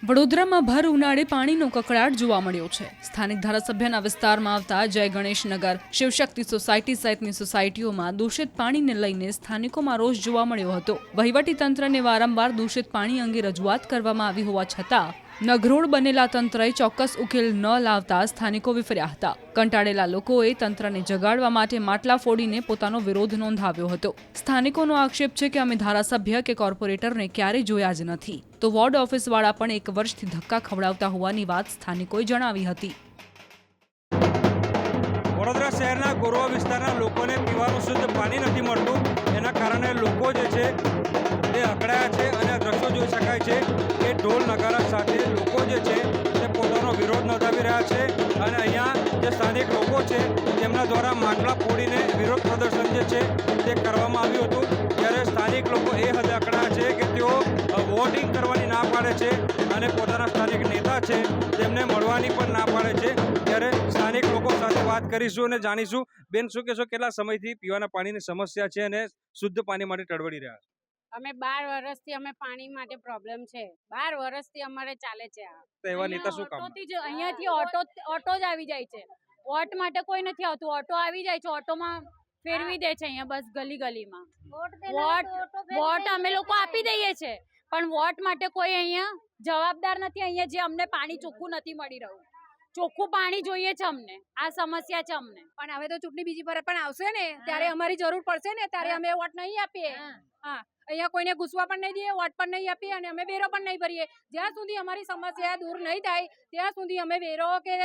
વડોદરામાં ભર ઉનાળે પાણીનો કકળાટ જોવા મળ્યો છે. સ્થાનિક ધારાસભ્યના વિસ્તારમાં આવતા જય ગણેશનગર શિવશક્તિ સોસાયટી સહિતની સોસાયટીઓમાં દૂષિત પાણીને લઈને સ્થાનિકોમાં રોષ જોવા મળ્યો હતો. વહીવટી તંત્રને વારંવાર દૂષિત પાણી અંગે રજૂઆત કરવામાં આવી હોવા છતાં નગરોળ બનેલા તંત્રએ ચોક્કસ ઉકેલ ન લાવતા સ્થાનિકો વિફર્યા હતા. કંટાળેલા લોકોએ તંત્રને જગાડવા માટે માટલા ફોડીને પોતાનો વિરોધ નોંધાવ્યો હતો. સ્થાનિકોનો આક્ષેપ છે કે અમે ધારાસભ્ય કે કોર્પોરેટરને ક્યારેય જોયા જ નથી. તો વોર્ડ ઓફિસવાળા પણ એક વર્ષથી ધક્કા ખવડાવતા હોવાની વાત સ્થાનિકોએ જણાવી હતી. વડોદરા શહેરના ગોરવા વિસ્તારના લોકોને પીવાનું શુદ્ધ પાણી નથી મળતું. એના કારણે લોકો જે છે તે અકળાયા છે અને દ્રશ્યો જોઈ શકાય છે કે ઢોલ છે તેમના દ્વારા માટલા ફોડીને વિરોધ પ્રદર્શન જે છે તે કરવામાં આવ્યું હતું ત્યારે સ્થાનિક લોકો એ હદે અકળાયા છે કે તેઓ વોટિંગ કરવાની ના પાડે છે અને પોતાના સ્થાનિક નેતા છે તેમને મળવાની પણ ના પાડે છે. ત્યારે સ્થાનિક લોકો સાથે વાત કરીશું અને જાણીશું બેન શું કહેશો? કેટલા સમયથી પીવાના પાણીની સમસ્યા છે અને શુદ્ધ પાણી માટે ટળવડી રહ્યા અમે બાર વર્ષથી અમે પાણી માટે પ્રોબ્લેમ છે. બાર વર્ષથી અમારે ચાલે છે આ. એવા નેતા શું કામ અહીંયાથી ઓટો ઓટો જ આવી જાય છે. વોટ માટે કોઈ નથી આવતું. ઓટો આવી જાય છે ઓટોમાં ફેરવી દે છે અહીંયા બસ ગલી ગલીમાં વોટ વોટ અમે લોકો આપી દઈએ છે. પણ વોટ માટે કોઈ અહીંયા જવાબદાર નથી. અહીંયા જે અમને પાણી ચોખ્ખું નથી મળી રહ્યું. ચોખ્ખું પાણી જોઈએ છે અમને. આ સમસ્યા છે અમને. પણ હવે તો ચૂંટણી બીજી પર પણ આવશે ને. ત્યારે અમારી જરૂર પડશે ને. ત્યારે અમે વોટ નહીં આપીએ. હા અહીંયા કોઈને ઘૂસવા પણ નહીં દઈએ વોટ પણ નહીં આપીએ અને અમે વેરો પણ નહીં ભરીએ. જ્યાં સુધી અમારી સમસ્યા દૂર નહીં થાય ત્યાં સુધી અમે વેરો કે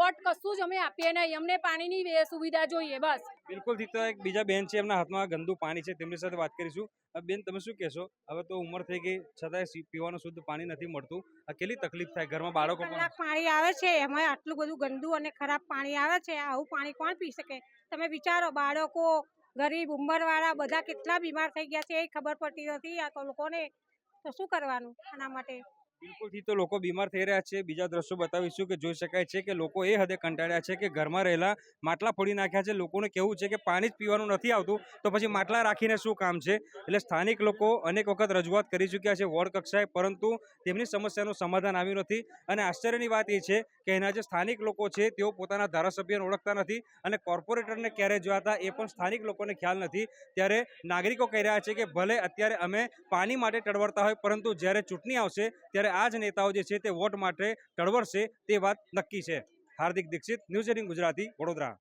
વોટ કશું જ અમે આપીએ નહીં. અમને પાણીની સુવિધા જોઈએ બસ. બિલકુલ તો એક બીજા બેન છે એમના હાથમાં ગંદુ પાણી છે તેમની સાથે વાત કરીશું. બેન તમે શું કહેશો? હવે તો ઉંમર થઈ ગઈ છતાંય પીવાનું શુદ્ધ પાણી નથી મળતું. આ કેટલી તકલીફ થાય ઘરમાં બાળકો પાણી આવે છે એમાં આટલું બધું ગંદુ અને ખરાબ પાણી આવે છે આવું પાણી કોણ પી શકે? તમે વિચારો બાળકો ગરીબ ઉંમરવાળા બધા કેટલા બીમાર થઈ ગયા છે એ ખબર પડતી નથી. આ લોકોને તો શું કરવાનું આના માટે? બિલકુલથી તો લોકો બીમાર થઈ રહ્યા છે. બીજા દ્રશ્યો બતાવીશું કે જોઈ શકાય છે કે લોકો એ હદે કંટાળ્યા છે કે ઘરમાં રહેલા માટલા ફોડી નાખ્યા છે. લોકોને કેવું છે કે પાણી જ પીવાનું નથી આવતું, તો પછી માટલા રાખીને શું કામ છે? એટલે સ્થાનિક લોકો અનેક વખત રજૂઆત કરી ચૂક્યા છે વોર્ડ કક્ષાએ, પરંતુ તેમની સમસ્યાનું સમાધાન આવ્યું નથી. અને આશ્ચર્યની વાત એ છે કે એના જે સ્થાનિક લોકો છે, તેઓ પોતાના ધારાસભ્યને ઓળખતા નથી અને કોર્પોરેટરને ક્યારે જોયા હતા એ પણ સ્થાનિક લોકોને ખ્યાલ નથી. ત્યારે નાગરિકો કહી રહ્યા છે કે ભલે અત્યારે અમે પાણી માટે ટળવળતા હોય, પરંતુ જ્યારે ચૂંટણી આવશે ત્યારે આ જ નેતાઓ જે છે તે વોટ માટે ટળવળશે તે વાત નક્કી છે. Hardik Dixit, news eighteen Gujarati, Vadodara.